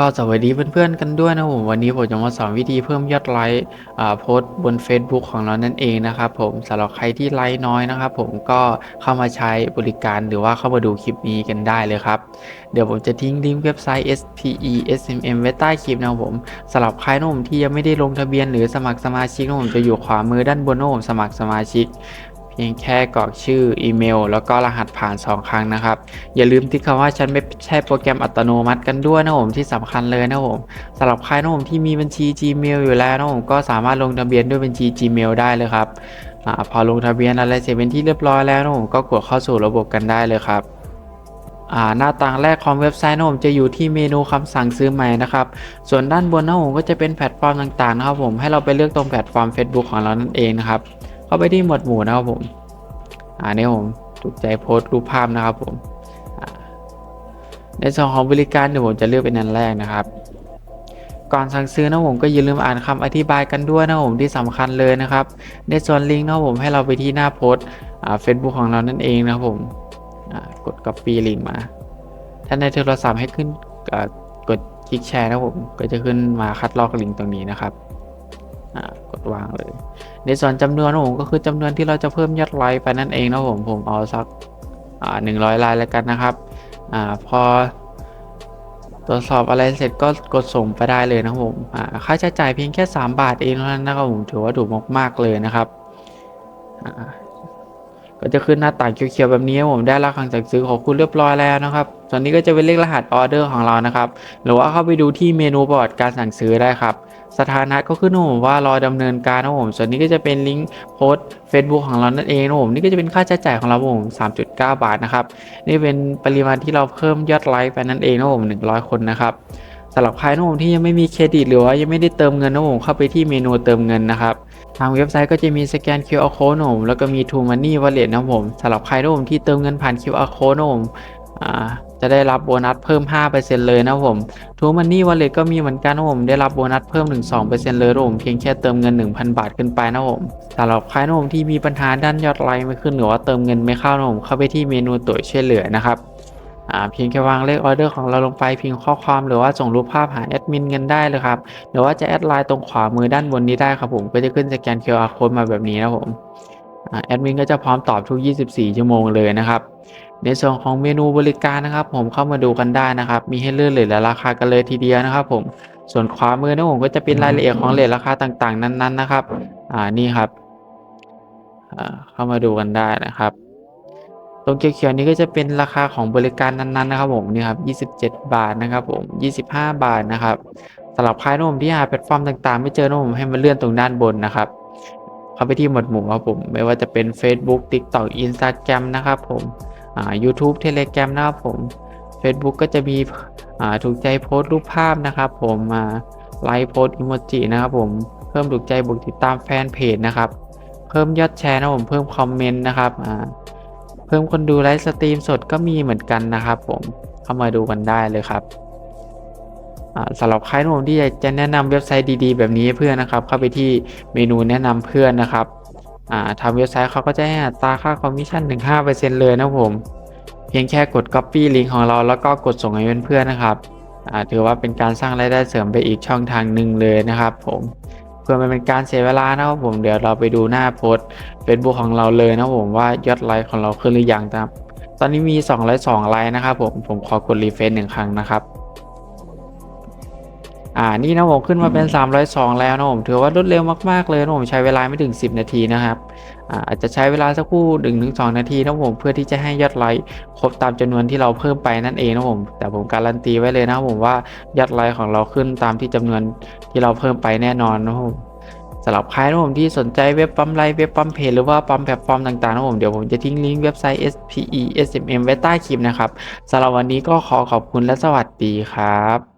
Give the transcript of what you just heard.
ก็สวัสดีเพื่อนๆกันด้วยนะผมวันนี้ผมจะมาสอนวิธีเพิ่มยอดไลค์อ่าโพสต์บน Facebook ของเรานั่นเองนะครับผมสำหรับใครที่ไลค์น้อยนะครับผมก็เข้ามาใช้บริการหรือว่าเข้ามาดูคลิปนี้กันได้เลยครับ เดี๋ยวผมจะทิ้งลิงก์เว็บไซต์ SPE SMM ไว้ใต้คลิปนะครับผมสำหรับใครนะผมที่ยังไม่ได้ลงทะเบียนหรือสมัครสมาชิกนะผมจะอยู่ขวามือด้านบนนะผมสมัครสมาชิก พียงแค่กรอกชื่ออีเมล แล้วก็รหัสผ่าน 2 ครั้งนะครับ อย่าลืมติ๊กคำว่าฉันไม่ใช่โปรแกรมอัตโนมัติกันด้วยนะผมที่สำคัญเลยนะผมสำหรับใครนะผมที่มีบัญชี Gmail อยู่แล้วนะผมก็สามารถลงทะเบียนด้วยบัญชี Gmail ได้เลยครับอพอลงทะเบียนอะไรเสร็จเป็นที่เรียบร้อยแล้วนะผมก็กดเข้าสู่ระบบกันได้เลยครับหน้าต่างแรกของเว็บไซต์นะผมจะอยู่ที่เมนูคำสั่งซื้อใหม่นะครับ ส่วนด้านบนนะผมก็จะเป็นแพลตฟอร์มต่างๆนะครับผมให้เราไปเลือกตรงแพลตฟอร์ม Facebook ของเรานั่นเองนะครับ เข้าไปที่หมวดหมู่นะครับผมอ่าเนี่ยผมถูกใจโพสต์รูปภาพนะครับผมในส่วนของบริการเดี๋ยวผมจะเลือกเป็นอันแรกนะครับ ก่อนสั่งซื้อนะผมก็อย่าลืมอ่านคำอธิบายกันด้วยนะผมที่สำคัญเลยนะครับ ในส่วนลิงก์นะผมให้เราไปที่หน้าโพสต์เฟซบุ๊กของเรานั่นเองนะครับผมอ่ากด copy ลิงก์มา ถ้าในโทรศัพท์ให้ขึ้นกดคลิกแชร์นะผมก็จะขึ้นมาคัดลอกลิงก์ตรงนี้นะครับ ดวางเลยในส่วนจำนวนผมก็คือจำนวนที่เราจะเพิ่มยอดไลค์ไปนั่นเองนะผมผมเอาสักอ่าหนึ่งร้อยไลค์แล้วกันนะครับอ่าพอตรวจสอบอะไรเสร็จก็กดส่งไปได้เลยนะผมอ่าค่าใช้จ่ายเพียงแค่ 3 บาทเองเท่านั้นนะครับผมถือว่าถูกมากๆเลยนะครับอ่า ก็จะขึ้นหน้าต่างเขียวๆแบบนี้ผมได้รับคำสั่งซื้อของคุณเรียบร้อยแล้วนะครับตอนนี้ก็จะเป็นเลขรหัสออเดอร์ของเรานะครับหรือว่าเข้าไปดูที่เมนูประวัติการสั่งซื้อได้ครับสถานะก็ขึ้นนะผมว่ารอดำเนินการนะผมส่วนนี้ก็จะเป็นลิงก์โพสต์ Facebook ของเรานั่นเองนะผมนี่ก็จะเป็นค่าใช้จ่ายของเราผม3.9 บาทนะครับนี่เป็นปริมาณที่เราเพิ่มยอดไลค์ไปนั่นเองนะผม100 คนนะครับสำหรับใครนะผมที่ยังไม่มีเครดิตหรือว่ายังไม่ได้เติมเงินนะผมเข้าไปที่เมนูเติมเงินนะครับ ทางเว็บไซต์ก็จะมีสแกน QR code นะผมแล้วก็มี True Money Wallet นะผมสำหรับใครนะผมที่เติมเงินผ่าน QR code นะผมจะได้รับโบนัสเพิ่ม 5%เลยนะผมทูมันนี่วอลเล็ตก็มีเหมือนกันนะผมได้รับโบนัสเพิ่มถึง2%เลยนะผมเพียงแค่เติมเงิน 1,000 บาทขึ้นไปนะผมสำหรับใครนะผมที่มีปัญหาด้านยอดไลค์ไม่ขึ้นหรือว่าเติมเงินไม่เข้านะผมเข้าไปที่เมนูตัวช่วยเหลือนะครับ เพียงแค่วางเลขออเดอร์ของเราลงไปพิมพ์ข้อความหรือว่าส่งรูปภาพหาแอดมินกันได้เลยครับหรือว่าจะแอดไลน์ตรงขวามือด้านบนนี้ได้ครับผมก็จะขึ้นสแกน QR code มาแบบนี้นะผมแอดมินก็จะพร้อมตอบทุก 24 ชั่วโมงเลยนะครับ ในส่วนของเมนูบริการนะครับ ผมเข้ามาดูกันได้นะครับ มีให้เลือกเลทและราคากันเลยทีเดียวนะครับ ผมส่วนขวามือนะผมก็จะเป็นรายละเอียดของเลทราคาต่างๆ นั้น ๆ นะครับ อ่านี่ครับเข้ามาดูกันได้นะครับ ตรงเขียวๆนี้ก็จะเป็นราคาของบริการนั้นๆนะครับผมนี่ครับ27 บาทนะครับผม 25 บาทนะครับสำหรับใครนะผมที่หาแพลตฟอร์มต่างๆ ไม่เจอนผมให้มาเลื่อนตรงด้านบนนะครับเข้าไปที่หมวดหมู่ครับผม ไม่ว่าจะเป็น Facebook TikTok Instagram นะครับผมอ่า YouTube Telegram นะครับผม Facebook ก็จะมีอ่าถูกใจโพสต์รูปภาพนะครับผมมาไลค์โพสต์อิโมจินะครับผมเพิ่มถูกใจบวกติดตามแฟนเพจนะครับ เพิ่มยอดแชร์นะผมเพิ่มคอมเมนต์นะครับอ่า เพิ่มคนดูไลฟ์สตรีมสดก็มีเหมือนกันนะครับผมเข้ามาดูกันได้เลยครับสำหรับใครนะผมที่อยากจะแนะนำเว็บไซต์ดีๆ แบบนี้เพื่อนนะครับ เข้าไปที่เมนูแนะนำเพื่อนนะครับอ่าทางเว็บไซต์เขาก็จะให้ตาค่าคอมมิชชั่นถึง5%เลยนะผม เพียงแค่กด Copy ลิงก์ของเราแล้วก็กดส่งให้เพื่อนๆนะครับถือว่าเป็นการสร้างรายได้เสริมไปอีกช่องทางหนึ่งเลยนะครับผม พื่อไม่เป็นการเสียเวลานะครับผมเดี๋ยวเราไปดูหน้าโพสต์ Facebook ของเราเลยนะผมว่ายอดไลค์ของเราขึ้นหรือยังนะครับ ตอนนี้มี202ไลค์นะครับผมผมขอกดรีเฟรชหนึ่งครั้งนะครับ อ่านี่นะผมขึ้นมาเป็น 302 แล้วนะผมถือว่ารวดเร็วมากๆเลยนะผมใช้เวลาไม่ถึง 10 นาทีนะครับอ่าอาจจะใช้เวลาสักครู่1ถึง2นาทีนะผมเพื่อที่จะให้ยอดไลค์ครบตามจำนวนที่เราเพิ่มไปนั่นเองนะผมแต่ผมการันตีไว้เลยนะผมว่ายอดไลค์ของเราขึ้นตามที่จำนวนที่เราเพิ่มไปแน่นอนนะผมสำหรับใครนะผมที่สนใจเว็บปั๊มไลค์เว็บปั๊มเพจหรือว่าปั๊มแพลตฟอร์มต่างๆนะผมเดี๋ยวผมจะทิ้งลิงก์เว็บไซต์ SPE SMM ไว้ใต้คลิปนะครับสำหรับวันนี้ก็ขอขอบคุณและสวัสดีครับ